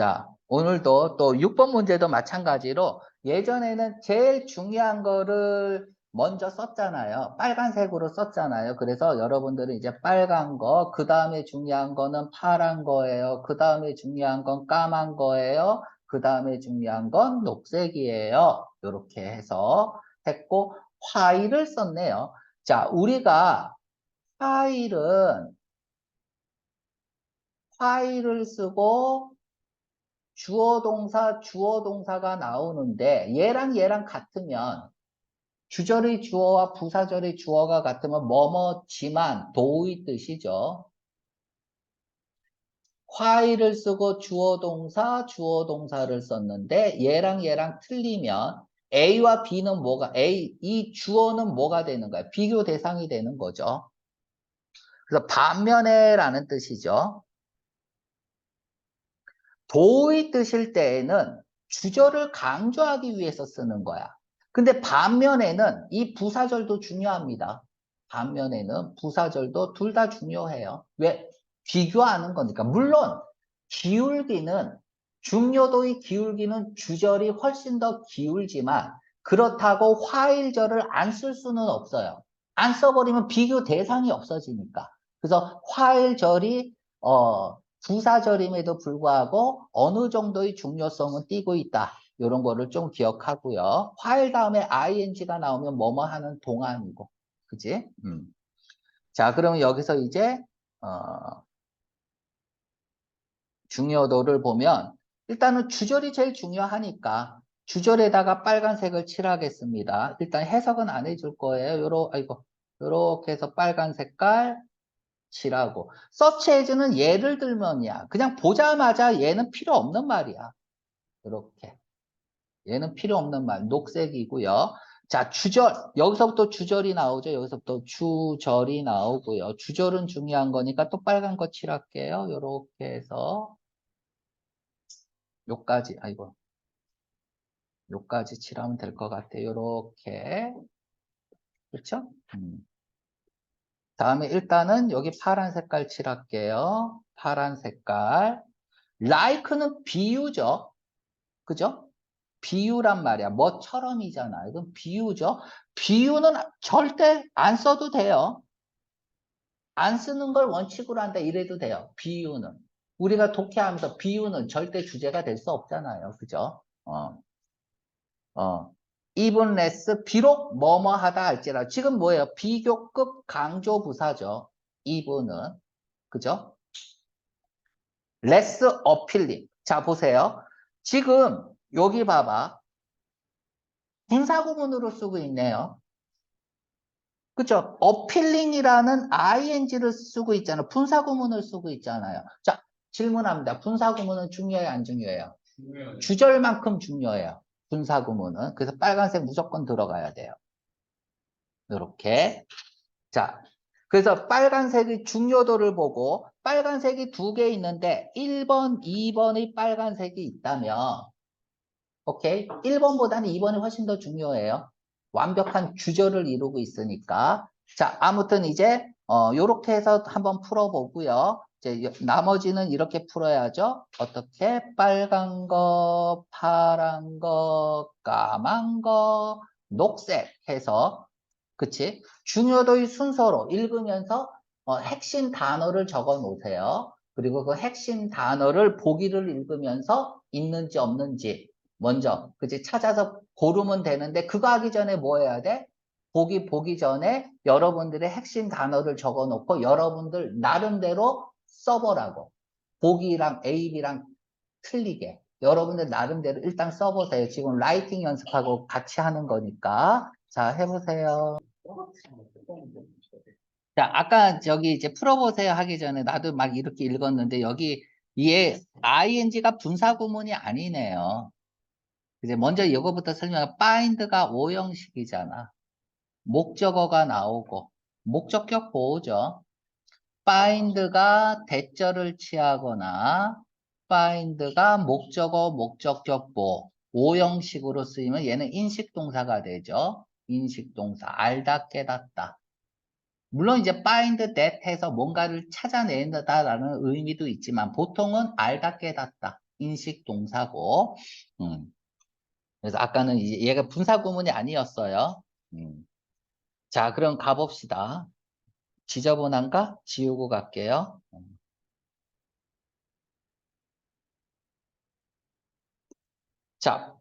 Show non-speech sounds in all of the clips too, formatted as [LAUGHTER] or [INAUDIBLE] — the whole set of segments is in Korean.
자, 오늘도 또 6번 문제도 마찬가지로 예전에는 제일 중요한 거를 먼저 썼잖아요. 빨간색으로 썼잖아요. 그래서 여러분들은 이제 빨간 거, 그 다음에 중요한 거는 파란 거예요. 그 다음에 중요한 건 까만 거예요. 그 다음에 중요한 건 녹색이에요. 이렇게 해서 했고, 화일을 썼네요. 자, 우리가 화일은 화일을 쓰고 주어 동사 주어 동사가 나오는데 얘랑 얘랑 같으면 주절의 주어와 부사절의 주어가 같으면 뭐뭐지만 도의 뜻이죠. 화일을 쓰고 주어 동사 주어 동사를 썼는데 얘랑 얘랑 틀리면 A와 B는 뭐가 A 이 주어는 뭐가 되는 거야? 비교 대상이 되는 거죠. 그래서 반면에라는 뜻이죠. 도의 뜻일 때에는 주절을 강조하기 위해서 쓰는 거야. 근데 반면에는 이 부사절도 중요합니다. 반면에는 부사절도 둘 다 중요해요. 왜? 비교하는 거니까. 물론 기울기는 중요도의 기울기는 주절이 훨씬 더 기울지만 그렇다고 화일절을 안 쓸 수는 없어요. 안 써버리면 비교 대상이 없어지니까. 그래서 화일절이 어, 부사절임에도 불구하고 어느 정도의 중요성은 띄고 있다. 이런 거를 좀 기억하고요. 화일 다음에 ing가 나오면 뭐뭐 하는 동안이고. 그지? 음. 자, 그러면 여기서 이제 어, 중요도를 보면 일단은 주절이 제일 중요하니까 주절에다가 빨간색을 칠하겠습니다. 일단 해석은 안 해줄 거예요. 요러, 아이고, 요렇게 해서 빨간 색깔 칠하고. 서치 에즈는 예를 들면이야. 그냥 보자마자 얘는 필요 없는 말이야. 이렇게. 얘는 필요 없는 말. 녹색이고요. 자, 주절. 여기서부터 주절이 나오죠. 여기서부터 주절이 나오고요. 주절은 중요한 거니까 또 빨간 거 칠할게요. 요렇게 해서 요까지. 아이고. 요까지 칠하면 될 것 같아요. 요렇게. 그렇죠? 음. 다음에 일단은 여기 파란 색깔 칠할게요. 파란 색깔. like는 비유죠. 그죠? 비유란 말이야. 뭐처럼이잖아. 이건 비유죠. 비유는 절대 안 써도 돼요. 안 쓰는 걸 원칙으로 한다 이래도 돼요. 비유는. 우리가 독해하면서 비유는 절대 주제가 될 수 없잖아요. 그죠? 어. 어. Even less 비록 뭐뭐 하다 할지라 지금 뭐예요? 비교급 강조 부사죠. even은 그죠? less appealing. 자 보세요. 지금 여기 봐봐. 분사구문으로 쓰고 있네요. 그죠? appealing이라는 ing를 쓰고 있잖아요. 분사구문을 쓰고 있잖아요. 자 질문합니다. 분사구문은 중요해요? 안 중요해요? 중요해요. 주절만큼 중요해요. 분사구문은. 그래서 빨간색 무조건 들어가야 돼요. 이렇게. 자, 그래서 빨간색의 중요도를 보고 빨간색이 두 개 있는데 1번, 2번의 빨간색이 있다면 오케이? 1번보다는 2번이 훨씬 더 중요해요. 완벽한 주절을 이루고 있으니까. 자, 아무튼 이제 어 요렇게 해서 한번 풀어보고요. 이제 여- 나머지는 이렇게 풀어야죠. 어떻게? 빨간 거, 파란 거, 까만 거, 녹색 해서 그치? 중요도의 순서로 읽으면서 어, 핵심 단어를 적어 놓으세요. 그리고 그 핵심 단어를 보기를 읽으면서 있는지 없는지 먼저 그치? 찾아서 고르면 되는데 그거 하기 전에 뭐 해야 돼? 보기 보기 전에 여러분들의 핵심 단어를 적어 놓고 여러분들 나름대로 써보라고. 보기랑 A랑 틀리게. 여러분들 나름대로 일단 써보세요. 지금 라이팅 연습하고 같이 하는 거니까. 자, 해보세요. 자, 아까 저기 이제 풀어보세요 하기 전에 나도 막 이렇게 읽었는데 여기 얘 ing가 분사구문이 아니네요. 이제 먼저 이거부터 설명. bind가 오형식이잖아. 목적어가 나오고 목적격 보호죠. find가 대절을 취하거나 find가 목적어 목적격 보호 오 형식으로 쓰이면 얘는 인식동사가 되죠. 인식동사 알다 깨닫다. 물론 이제 find that 해서 뭔가를 찾아낸다라는 의미도 있지만 보통은 알다 깨닫다 인식 동사고. 음. 그래서 아까는 얘가 분사 구문이 아니었어요. 음. 자, 그럼 가봅시다. 지저분한가? 지우고 갈게요. 음. 자,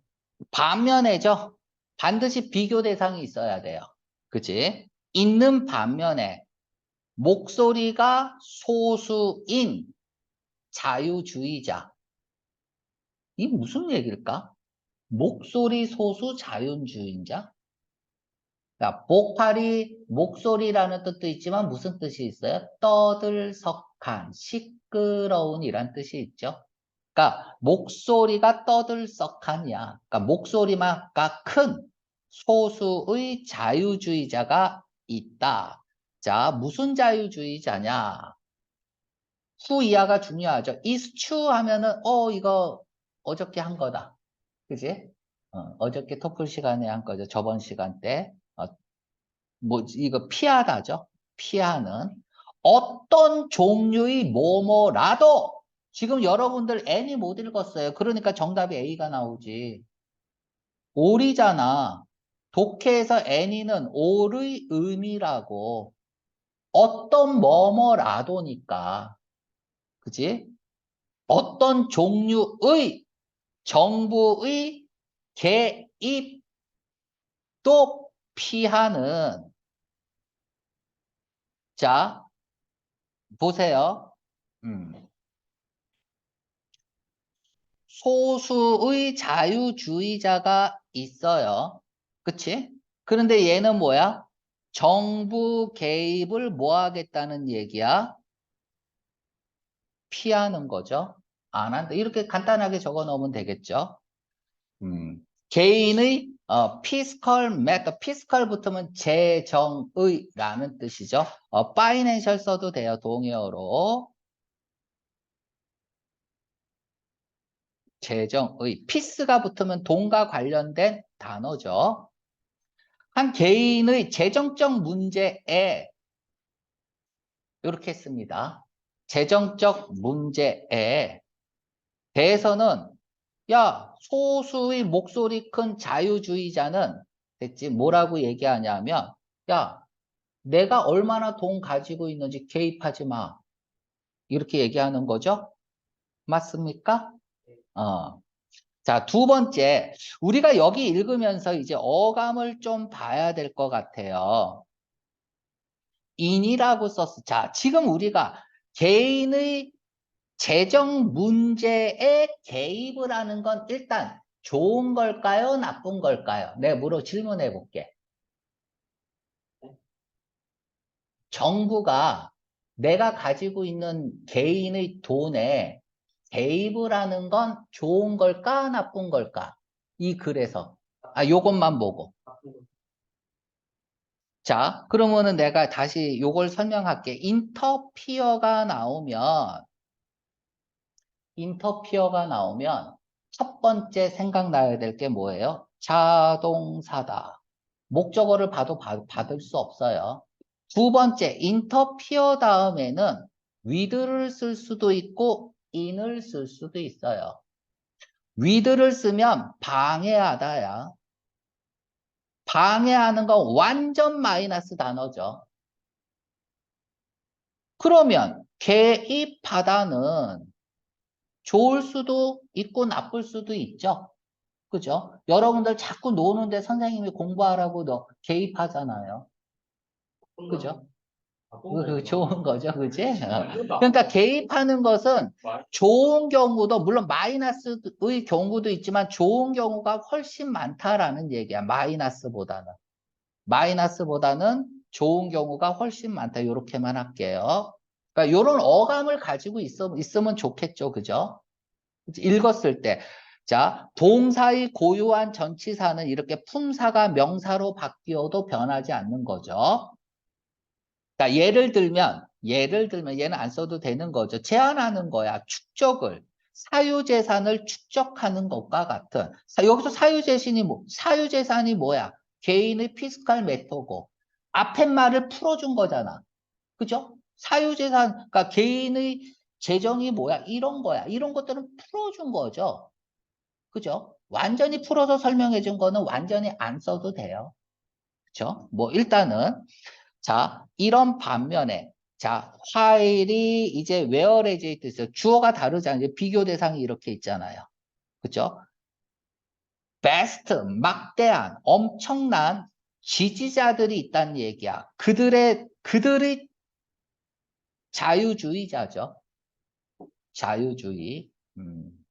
반면에죠. 반드시 비교 대상이 있어야 돼요. 그치? 있는 반면에 목소리가 소수인 자유주의자. 이 무슨 얘기일까? 목소리 소수 자유주의자? 자, 보컬이 목소리라는 뜻도 있지만 무슨 뜻이 있어요? 떠들썩한, 시끄러운 이란 뜻이 있죠. 그러니까 목소리가 떠들썩하냐. 그러니까 목소리만가 큰 소수의 자유주의자가 있다. 자, 무슨 자유주의자냐? 후 이하가 중요하죠. is true 하면은 어 이거 어저께 한 거다. 그지? 어, 저께 토플 시간에 한 거죠. 저번 시간 때. 어, 뭐 이거 피하다죠. 피하는 어떤 종류의 뭐뭐라도 지금 여러분들 N이 못 읽었어요. 그러니까 정답이 A가 나오지. 올이잖아. 독해에서 N이는 올의 의미라고. 어떤 뭐뭐라도니까. 그지? 어떤 종류의 정부의 개입도 피하는 자 보세요. 음. 소수의 자유주의자가 있어요. 그치? 그런데 얘는 뭐야? 정부 개입을 뭐 하겠다는 얘기야? 피하는 거죠. 안 한다. 이렇게 간단하게 적어 놓으면 되겠죠. 음. 개인의 어, 메터, 피스컬 붙으면 재정의라는 뜻이죠. 어, 파이낸셜 써도 돼요. 동의어로. 재정의, 피스가 붙으면 돈과 관련된 단어죠. 한 개인의 재정적 문제에 이렇게 했습니다. 재정적 문제에 대해서는 야 소수의 목소리 큰 자유주의자는 됐지 뭐라고 얘기하냐면 야 내가 얼마나 돈 가지고 있는지 개입하지 마 이렇게 얘기하는 거죠 맞습니까? 어. 자, 두 번째, 우리가 여기 읽으면서 이제 어감을 좀 봐야 될 것 같아요. 인이라고 썼어. 자, 지금 우리가 개인의 재정 문제에 개입을 하는 건 일단 좋은 걸까요? 나쁜 걸까요? 내가 물어 질문해 볼게. 정부가 내가 가지고 있는 개인의 돈에 개입을 하는 건 좋은 걸까? 나쁜 걸까? 이 글에서. 아, 요것만 보고. 자, 그러면은 내가 다시 요걸 설명할게. 인터피어가 나오면, 인터피어가 나오면 첫 번째 생각나야 될 게 뭐예요? 자동사다. 목적어를 봐도 받, 받을 수 없어요. 두 번째, 인터피어 다음에는 with를 쓸 수도 있고 in을 쓸 수도 있어요. with를 쓰면 방해하다야. 방해하는 건 완전 마이너스 단어죠. 그러면 개입하다는 좋을 수도 있고 나쁠 수도 있죠. 그죠? 여러분들 자꾸 노는데 선생님이 공부하라고 너 개입하잖아요. 그죠? 그, 그 좋은 거죠, 그지? [LAUGHS] 그러니까 개입하는 것은 좋은 경우도 물론 마이너스의 경우도 있지만 좋은 경우가 훨씬 많다라는 얘기야. 마이너스보다는 마이너스보다는 좋은 경우가 훨씬 많다. 이렇게만 할게요. 그러니까 이런 어감을 가지고 있어, 있으면 좋겠죠, 그죠? 읽었을 때. 자, 동사의 고유한 전치사는 이렇게 품사가 명사로 바뀌어도 변하지 않는 거죠. 자, 예를 들면, 예를 들면 얘는 안 써도 되는 거죠. 제한하는 거야. 축적을. 사유재산을 축적하는 것과 같은. 여기서 사유재산이 뭐, 사유재산이 뭐야? 개인의 피스칼 메터고. 앞에 말을 풀어준 거잖아. 그죠? 사유재산, 그러니까 개인의 재정이 뭐야? 이런 거야. 이런 것들은 풀어준 거죠. 그죠? 완전히 풀어서 설명해 준 거는 완전히 안 써도 돼요. 그죠? 뭐 일단은 자 이런 반면에 자 화일이 이제 whereas에 있어요. 주어가 다르잖아요. 비교 대상이 이렇게 있잖아요. 그죠? best 막대한 엄청난 지지자들이 있다는 얘기야. 그들의 그들이 자유주의자죠. 자유주의. 음.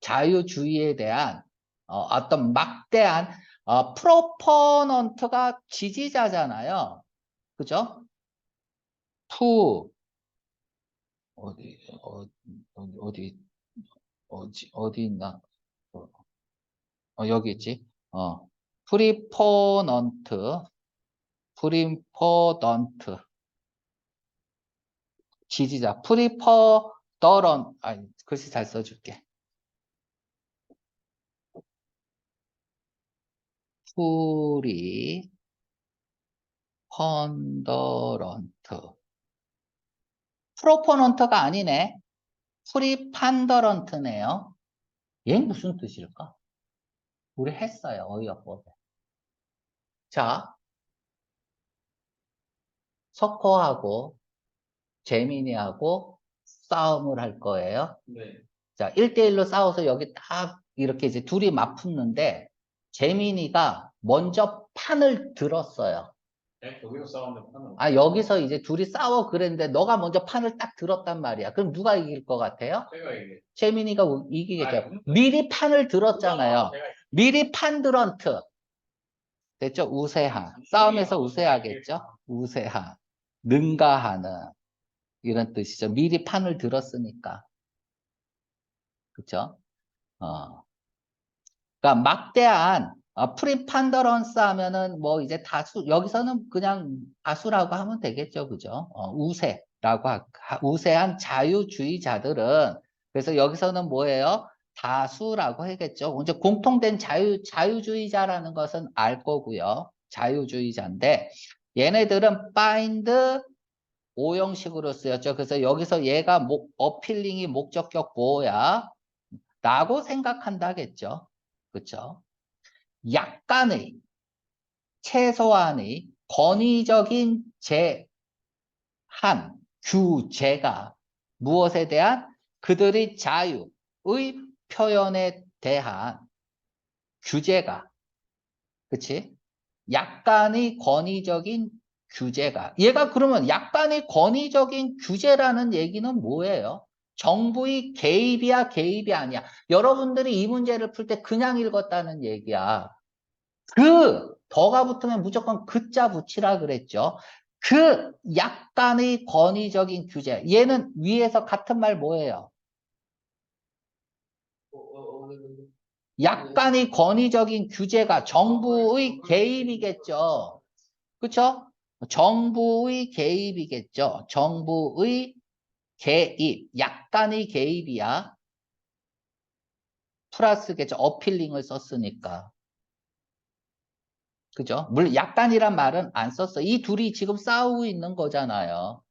자유주의에 대한 어, 떤 막대한 어, 프로퍼넌트가 지지자잖아요. 그죠? 투 어디 어, 어디 어디 어디 있나? 어, 어, 여기 있지. 어. 프리퍼넌트 프리퍼넌트 지지자 프리퍼 더런 아니 글씨 잘 써줄게. 프리 펀더런트 프로퍼넌트가 아니네. 프리판더런트네요. 얘 무슨 뜻일까? 우리 했어요. 어이없거든. 자, 석호하고 재민이하고 싸움을 할 거예요. 네. 자, 1대1로 싸워서 여기 딱 이렇게 이제 둘이 맞붙는데 재민이가 먼저 판을 들었어요. 네, 여기서 싸우는 판은 아, 여기서 이제 둘이 싸워 그랬는데 너가 먼저 판을 딱 들었단 말이야. 그럼 누가 이길 것 같아요? 제가 이게 재민이가 우- 이기겠죠. 아니, 미리 판을 들었잖아요. 미리 판드런트. 됐죠? 우세하. 싸움에서 우세하겠죠? 우세하. 능가하는. 이런 뜻이죠. 미리 판을 들었으니까. 그쵸? 어. 그러니까 막대한 어, 프리판더런스 하면은 뭐 이제 다수, 여기서는 그냥 다수라고 하면 되겠죠. 그죠? 어, 우세라고, 하, 하- 우세한 자유주의자들은 그래서 여기서는 뭐예요? 다수라고 하겠죠. 이제 공통된 자유, 자유주의자라는 것은 알 거고요. 자유주의자인데 얘네들은 find 오형식으로 쓰였죠. 그래서 여기서 얘가 목, 어필링이 목적격 뭐야? 라고 생각한다겠죠. 그쵸? 약간의, 최소한의 권위적인 제한, 규제가 무엇에 대한 그들의 자유의 표현에 대한 규제가, 그치? 약간의 권위적인 규제가. 얘가 그러면 약간의 권위적인 규제라는 얘기는 뭐예요? 정부의 개입이야, 개입이 아니야. 여러분들이 이 문제를 풀 때 그냥 읽었다는 얘기야. 그, 더가 붙으면 무조건 그자 붙이라 그랬죠. 그 약간의 권위적인 규제. 얘는 위에서 같은 말 뭐예요? 약간의 권위적인 규제가 정부의 개입이겠죠. 그쵸? 정부의 개입이겠죠. 정부의 개입, 약간의 개입이야. 플러스겠죠. 어필링을 썼으니까. 그죠? 물론 약간이란 말은 안 썼어. 이 둘이 지금 싸우고 있는 거잖아요.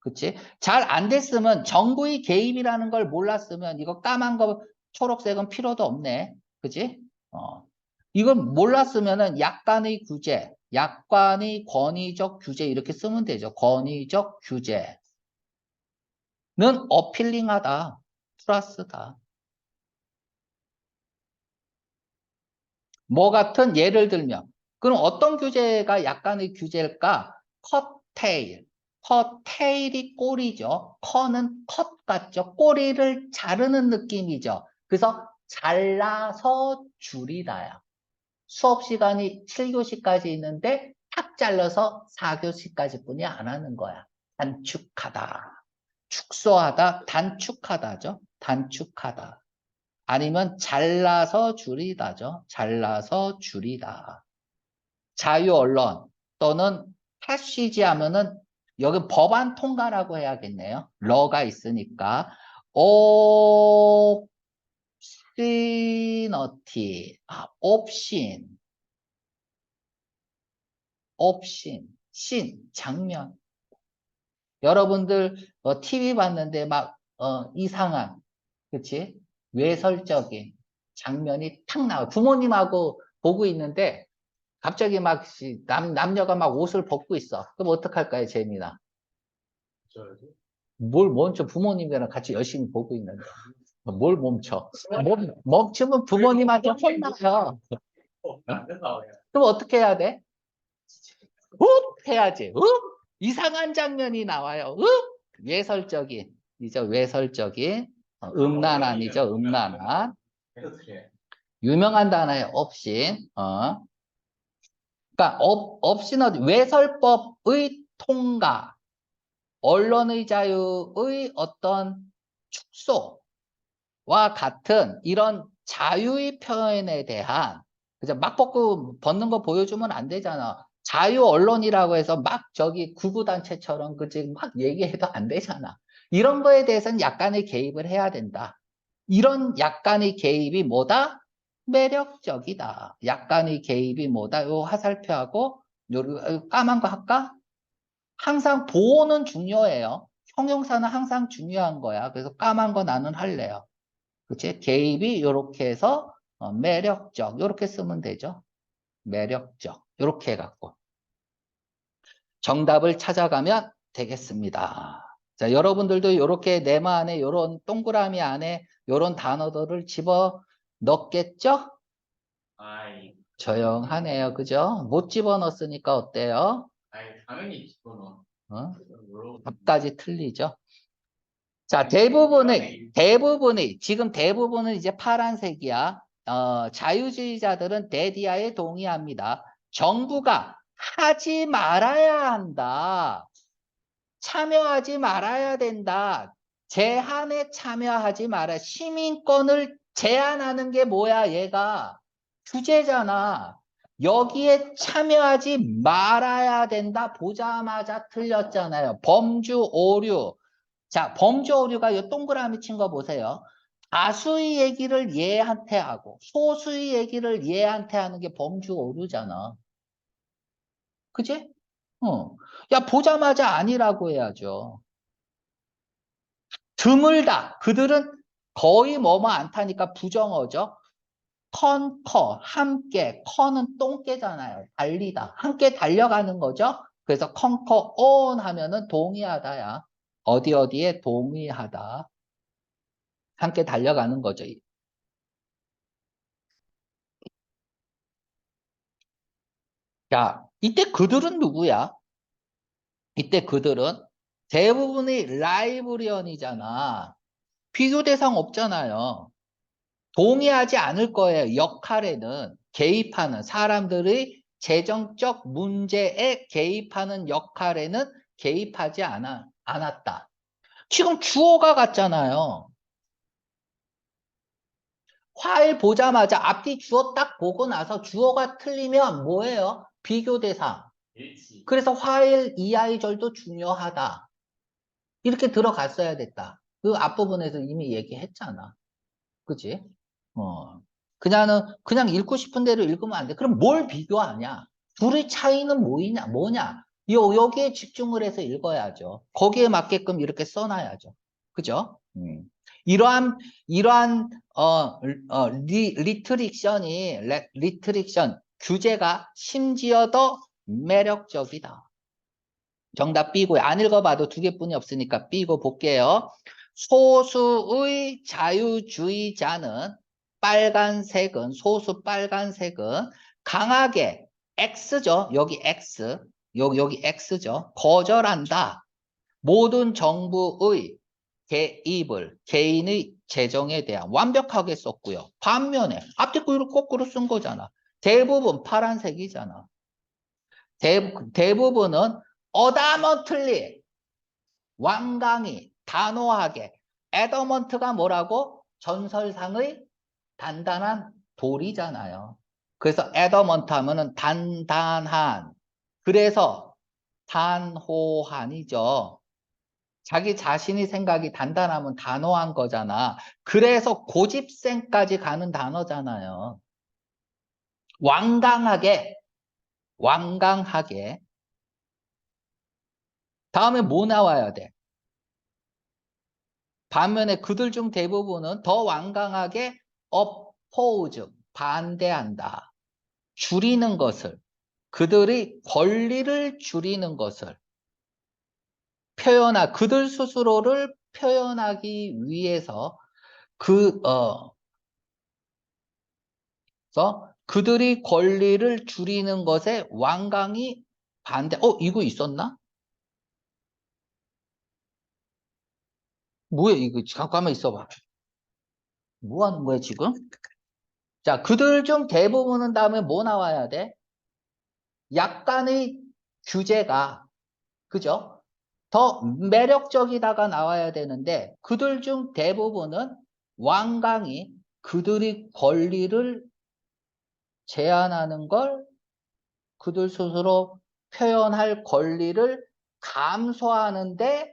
그치? 잘 안 됐으면 정부의 개입이라는 걸 몰랐으면 이거 까만 거 초록색은 필요도 없네. 그치? 어. 이건 몰랐으면은 약간의 규제, 약간의 권위적 규제 이렇게 쓰면 되죠. 권위적 규제. 는 어필링하다. 플러스다. 뭐 같은 예를 들면 그럼 어떤 규제가 약간의 규제일까? 컷테일. 컷테일이 꼬리죠. 커는 컷 같죠. 꼬리를 자르는 느낌이죠. 그래서 잘라서 줄이다야. 수업 시간이 7교시까지 있는데 탁 잘라서 4교시까지 뿐이 안 하는 거야. 단축하다. 축소하다, 단축하다죠. 단축하다. 아니면 잘라서 줄이다죠. 잘라서 줄이다. 자유 언론 또는 패시지 하면은 여기 법안 통과라고 해야겠네요. 러가 있으니까 옵 시너티 아, 옵신 옵신 신 장면 여러분들 어, TV 봤는데 막 어, 이상한 그치? 외설적인 장면이 탁 나와. 부모님하고 보고 있는데 갑자기 막 남, 남녀가 막 옷을 벗고 있어. 그럼 어떡할까요? 저야지. 뭘 멈춰? 부모님이랑 같이 열심히 보고 있는데. 뭘 멈춰? 멈, 멈추면 부모님한테 혼나요. 어, 안 된다. 왜. 그럼 어떻게 해야 돼? 욱! 해야지. 욱! 이상한 장면이 나와요. 욱! 외설적인, 이죠. 외설적인. 어, 음란한이죠. 음란한. 유명한 단어의 업신. 어. 그러니까 업, 업신은 외설법의 통과, 언론의 자유의 어떤 축소 와 같은 이런 자유의 표현에 대한 그죠? 막 벗고 벗는 거 보여주면 안 되잖아. 자유 언론이라고 해서 막 저기 구구단체처럼 그지 막 얘기해도 안 되잖아. 이런 거에 대해서는 약간의 개입을 해야 된다. 이런 약간의 개입이 뭐다? 매력적이다. 약간의 개입이 뭐다? 요 화살표하고 요 까만 거 할까? 항상 보호는 중요해요. 형용사는 항상 중요한 거야. 그래서 까만 거 나는 할래요. 그치? 개입이 이렇게 해서 어, 매력적 이렇게 쓰면 되죠. 매력적 이렇게 해갖고 정답을 찾아가면 되겠습니다. 자, 여러분들도 이렇게 네모 안에 이런 동그라미 안에 이런 단어들을 집어 넣겠죠? 아이, 조용하네요. 그죠? 못 집어 넣었으니까 어때요? 아이, 당연히 집어 넣어. 어? 물론. 답까지 틀리죠? 자, 대부분의, 대부분의, 지금 대부분은 이제 파란색이야. 어, 자유주의자들은 데디아에 동의합니다. 정부가 하지 말아야 한다. 참여하지 말아야 된다. 제한에 참여하지 마라. 시민권을 제한하는 게 뭐야, 얘가? 규제잖아. 여기에 참여하지 말아야 된다. 보자마자 틀렸잖아요. 범주 오류. 자, 범주 오류가 이 동그라미 친 거 보세요. 다수의 얘기를 얘한테 하고 소수의 얘기를 얘한테 하는 게 범주 오류잖아. 그지? 어. 야, 보자마자 아니라고 해야죠. 드물다. 그들은 거의 뭐뭐 않다니까 부정어죠. 컨 커, 함께, 커는 똥개잖아요. 달리다. 함께 달려가는 거죠. 그래서 컨 커 온 하면은 동의하다야. 어디 어디에 동의하다. 함께 달려가는 거죠. 자, 이때 그들은 누구야? 이때 그들은 대부분이 라이브리언이잖아. 비교 대상 없잖아요. 동의하지 않을 거예요. 역할에는 개입하는 사람들의 재정적 문제에 개입하는 역할에는 개입하지 않아, 않았다. 지금 주어가 같잖아요. 화일 보자마자 앞뒤 주어 딱 보고 나서 주어가 틀리면 뭐예요? 비교 대상. 그래서 화일 이하이절도 중요하다. 이렇게 들어갔어야 됐다. 그 앞부분에서 이미 얘기했잖아. 그지? 어. 그냥은, 그냥 읽고 싶은 대로 읽으면 안 돼. 그럼 뭘 비교하냐? 둘의 차이는 뭐이냐, 뭐냐? 요, 여기에 집중을 해서 읽어야죠. 거기에 맞게끔 이렇게 써놔야죠. 그죠? 음. 이러한, 이러한, 어, 어, 리, 리트릭션이, 레- 리트릭션, 규제가 심지어 더 매력적이다. 정답 B고요. 안 읽어봐도 두 개뿐이 없으니까 B고 볼게요. 소수의 자유주의자는 빨간색은 소수 빨간색은 강하게 X죠. 여기 X. 여기 여기 X죠. 거절한다. 모든 정부의 개입을 개인의 재정에 대한 완벽하게 썼고요. 반면에 앞뒤 거 거꾸로 쓴 거잖아. 대부분 파란색이잖아. 대, 대부분은 어다먼틀리 완강히 단호하게 에더먼트가 뭐라고? 전설상의 단단한 돌이잖아요. 그래서 에더먼트 하면은 단단한 그래서 단호한이죠. 자기 자신이 생각이 단단하면 단호한 거잖아. 그래서 고집생까지 가는 단어잖아요. 완강하게 완강하게 다음에 뭐 나와야 돼? 반면에 그들 중 대부분은 더 완강하게 oppose, 반대한다. 줄이는 것을, 그들의 권리를 줄이는 것을 표현하, 그들 스스로를 표현하기 위해서 그, 어, 그래서 그들이 권리를 줄이는 것에 완강히 반대, 어, 이거 있었나? 뭐야, 이거, 잠깐만 있어봐. 뭐 하는 거야, 지금? 자, 그들 중 대부분은 다음에 뭐 나와야 돼? 약간의 규제가, 그죠? 더 매력적이다가 나와야 되는데, 그들 중 대부분은 완강히 그들의 권리를 제한하는 걸 그들 스스로 표현할 권리를 감소하는데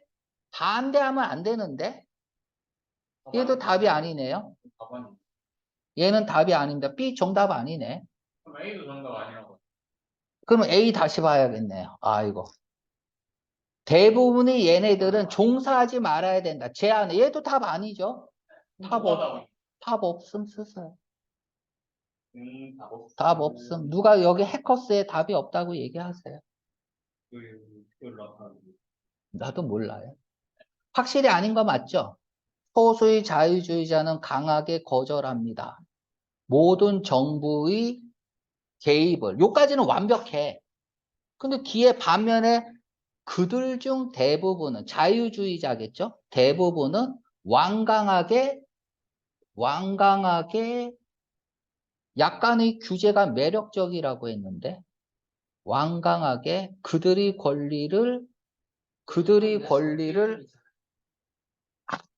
반대하면 안 되는데 얘도 답이 아니네요. 얘는 답이 아닙니다. B 정답 아니네. A도 정답 아니라고. 그러면 A 다시 봐야겠네요. 아이고. 대부분의 얘네들은 종사하지 말아야 된다. 제한. 얘도 답 아니죠. 답 없- 없. 답 없음 쓰세요. 음, 답 없. 답 없음. 누가 여기 해커스에 답이 없다고 얘기하세요. 그, 나타나는. 나도 몰라요. 확실히 아닌 거 맞죠? 소수의 자유주의자는 강하게 거절합니다. 모든 정부의 개입을. 요까지는 완벽해. 근데 뒤에 반면에 그들 중 대부분은 자유주의자겠죠? 대부분은 완강하게, 완강하게 약간의 규제가 매력적이라고 했는데, 완강하게 그들의 권리를, 그들의 권리를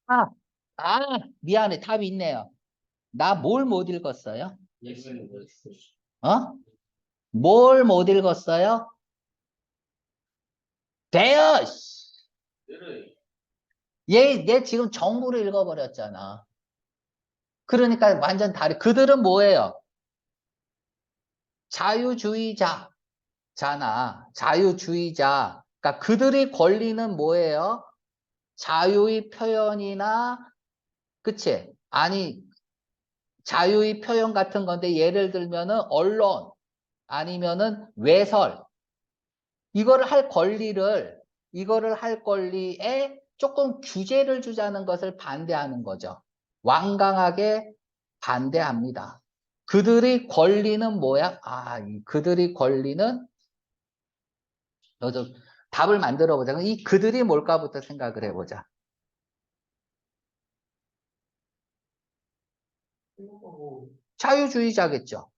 아, 아, 미안해. 답이 있네요. 나 뭘 못 읽었어요? 어? 뭘 못 읽었어요? 를 얘, 얘 지금 정부를 읽어버렸잖아. 그러니까 완전 다르. 그들은 뭐예요? 자유주의자. 잖아. 자유주의자. 그러니까 그들의 권리는 뭐예요? 자유의 표현이나, 그치? 아니, 자유의 표현 같은 건데, 예를 들면은, 언론, 아니면은, 외설. 이거를 할 권리를, 이거를 할 권리에 조금 규제를 주자는 것을 반대하는 거죠. 완강하게 반대합니다. 그들의 권리는 뭐야? 아, 이 그들의 권리는, 너도 답을 만들어 보자. 이 그들이 뭘까부터 생각을 해보자. 자유주의자겠죠.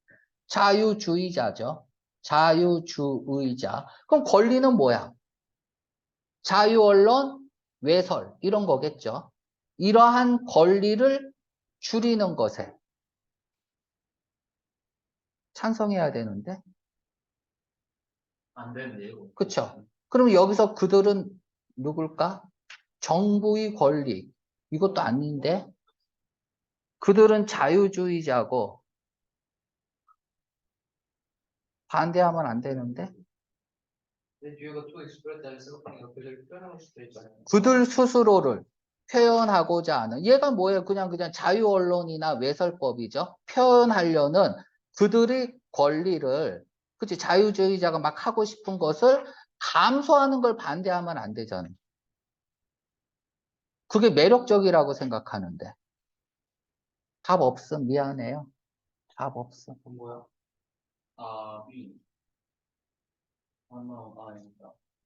자유주의자죠. 자유주의자. 그럼 권리는 뭐야? 자유언론, 외설 이런 거겠죠. 이러한 권리를 줄이는 것에 찬성해야 되는데 안 되는데요. 그쵸? 그럼 여기서 그들은 누굴까? 정부의 권리. 이것도 아닌데? 그들은 자유주의자고, 반대하면 안 되는데? 그들 스스로를 표현하고자 하는, 얘가 뭐예요? 그냥, 그냥 자유 언론이나 외설법이죠? 표현하려는 그들의 권리를, 그치? 자유주의자가 막 하고 싶은 것을 감소하는 걸 반대하면 안 되잖아. 그게 매력적이라고 생각하는데. 답 없음. 미안해요. 답 없음. 뭐야? 아, B. 아, no, 아, 아닙니다.